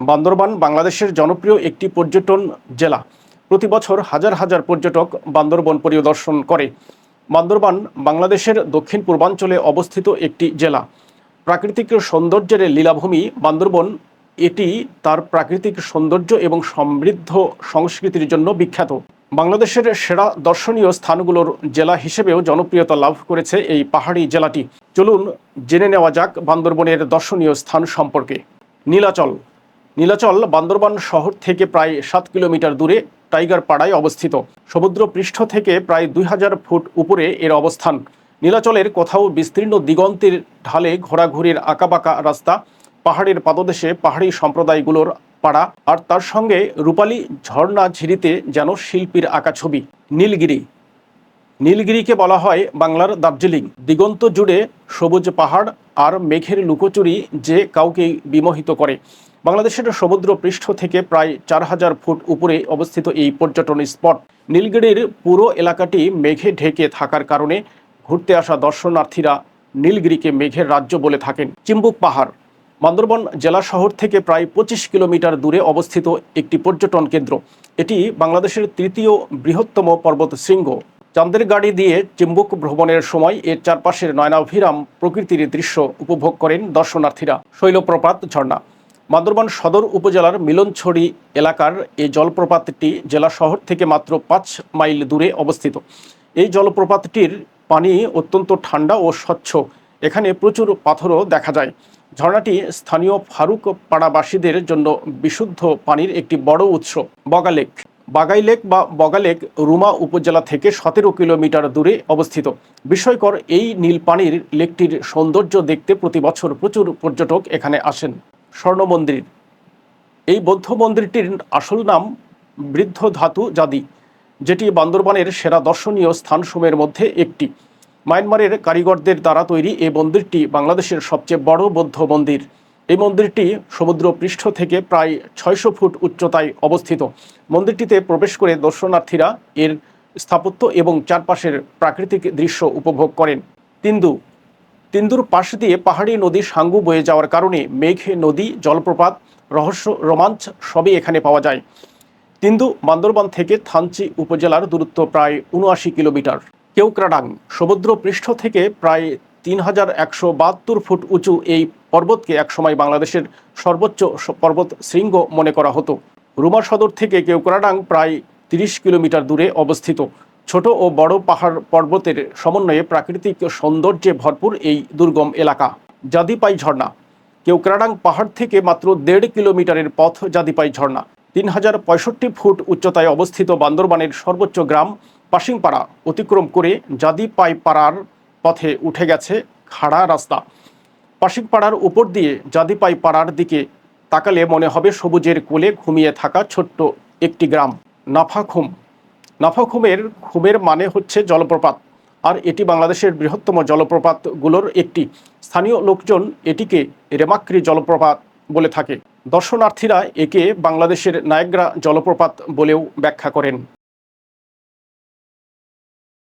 বান্দরবান বাংলাদেশের জনপ্রিয় একটি পর্যটন জেলা। প্রতি বছর হাজার হাজার পর্যটক বান্দরবন পরিদর্শন করে। বান্দরবান বাংলাদেশের দক্ষিণ পূর্বাঞ্চলে অবস্থিত একটি জেলা। প্রাকৃতিক সৌন্দর্যের লীলাভূমি বান্দরবন, এটি তার প্রাকৃতিক সৌন্দর্য এবং সমৃদ্ধ সংস্কৃতির জন্য বিখ্যাত। বাংলাদেশের সেরা দর্শনীয় স্থানগুলোর জেলা হিসেবেও জনপ্রিয়তা লাভ করেছে এই পাহাড়ি জেলাটি। চলুন জেনে নেওয়া যাক বান্দরবনের দর্শনীয় স্থান সম্পর্কে। নীলাচল নীলাচল বান্দরবান শহর থেকে প্রায় সাত কিলোমিটার দূরে টাইগার পাড়ায় অবস্থিত। সমুদ্র পৃষ্ঠ থেকে প্রায় দুই হাজার ফুট উপরে এর অবস্থান। নীলাচলের কোথাও বিস্তীর্ণ দিগন্তের ঢালে ঘোরাঘুরির আঁকাবাঁকা রাস্তা, পাহাড়ের পাদদেশে পাহাড়ি সম্প্রদায়গুলোর পাড়া, আর তার সঙ্গে রূপালী ঝর্ণা ঝিরিতে যেন শিল্পীর আঁকা ছবি। নীলগিরি। নীলগিরিকে বলা হয় বাংলার দার্জিলিং। দিগন্ত জুড়ে সবুজ পাহাড় আর মেঘের লুকোচুরি যে কাউকে বিমোহিত করে। বাংলাদেশের সমুদ্র পৃষ্ঠ থেকে প্রায় চার হাজার ফুট উপরে অবস্থিত এই পর্যটন স্পট। নীলগিরির পুরো এলাকাটি মেঘে ঢেকে থাকার কারণে ঘুরতে আসা দর্শনার্থীরা নীলগিরিকে মেঘের রাজ্য বলে থাকেন। চিম্বুক পাহাড়, বান্দরবন জেলা শহর থেকে প্রায় পঁচিশ কিলোমিটার দূরে অবস্থিত একটি পর্যটন কেন্দ্র। এটি বাংলাদেশের তৃতীয় বৃহত্তম পর্বত শৃঙ্গ। চাঁদের গাড়ি দিয়ে চিম্বুক ভ্রমণের সময় এর চারপাশের নয়নাভিরাম প্রকৃতির দৃশ্য উপভোগ করেন দর্শনার্থীরা। শৈলপ্রপাত ঝর্ণা বান্দরবান সদর উপজেলার মিলনছড়ি এলাকার এই জলপ্রপাতটি জেলা শহর থেকে মাত্র পাঁচ মাইল দূরে অবস্থিত। এই জলপ্রপাতটির পানি অত্যন্ত ঠান্ডা ও স্বচ্ছ। এখানে প্রচুর পাথরও দেখা যায়। ঝর্ণাটি স্থানীয় ফারুক পাড়াবাসীদের জন্য বিশুদ্ধ পানির একটি বড় উৎস। বগালেক বাগাইলেক বা বগালেক রুমা উপজেলা থেকে সতেরো কিলোমিটার দূরে অবস্থিত। বিস্ময়কর এই নীল পানির লেকটির সৌন্দর্য দেখতে প্রতি বছর প্রচুর পর্যটক এখানে আসেন। স্বর্ণ মন্দির এই বৌদ্ধ মন্দিরটির আসল নাম বৃদ্ধ ধাতু জাদি, যেটি বান্দরবানের সেরা দর্শনীয় স্থানসমূহের মধ্যে একটি। মায়ানমারের কারিগরদের দ্বারা তৈরি এই মন্দিরটি বাংলাদেশের সবচেয়ে বড় বৌদ্ধ মন্দির। এই মন্দিরটি সমুদ্র পৃষ্ঠ থেকে প্রায় ছয়শো ফুট উচ্চতায় অবস্থিত। মন্দিরটিতে প্রবেশ করে দর্শনার্থীরা এর স্থাপত্য এবং চারপাশের প্রাকৃতিক দৃশ্য উপভোগ করেন। তিন্দু তিন্দুর পাশ দিয়ে পাহাড়ি নদী সাঙ্গু বয়ে যাওয়ার কারণে মেঘ, নদী, জলপ্রপাত, রহস্য, রোমাঞ্চ সবই এখানে পাওয়া যায়। তিন্দু বান্দরবান থেকে থানচি উপজেলার দূরত্ব প্রায় উনআশি কিলোমিটার। কেউক্রাডাং সমুদ্র পৃষ্ঠ থেকে প্রায় তিন হাজার একশো বাহাত্তর ফুট উঁচু এই পর্বতকে একসময় বাংলাদেশের সর্বোচ্চ পর্বত শৃঙ্গ মনে করা হতো। রুমা সদর থেকে কেউক্রাডাং প্রায় তিরিশ কিলোমিটার দূরে অবস্থিত। ছোট ও বড় পাহাড় পর্বতের সমন্বয়ে প্রাকৃতিক সৌন্দর্যে ভরপুর এই দুর্গম এলাকা, জাদিপাই ঝর্ণা। কেউক্রাডাং পাহাড় থেকে মাত্র দেড় কিলোমিটারের পথ জাদিপাই ঝর্ণা। তিন হাজার পঁয়ষট্টি ফুট উচ্চতায় অবস্থিত বান্দরবানের সর্বোচ্চ গ্রাম পাশিংপাড়া অতিক্রম করে জাদিপাই পাড়ার পথে উঠে গেছে খাড়া রাস্তা। পাশিংপাড়ার উপর দিয়ে জাদিপাই পাড়ার দিকে তাকালে মনে হবে সবুজের কোলে ঘুমিয়ে থাকা ছোট্ট একটি গ্রাম, নাফাখুম। নাফাখুমের খুমের মানে হচ্ছে জলপ্রপাত। আর এটি বাংলাদেশের বৃহত্তম জলপ্রপাতগুলোর একটি। স্থানীয় লোকজন এটিকে রেমাক্রি জলপ্রপাত বলে থাকে। দর্শনার্থীরা একে বাংলাদেশের নায়গ্রা জলপ্রপাত বলেও ব্যাখ্যা করেন।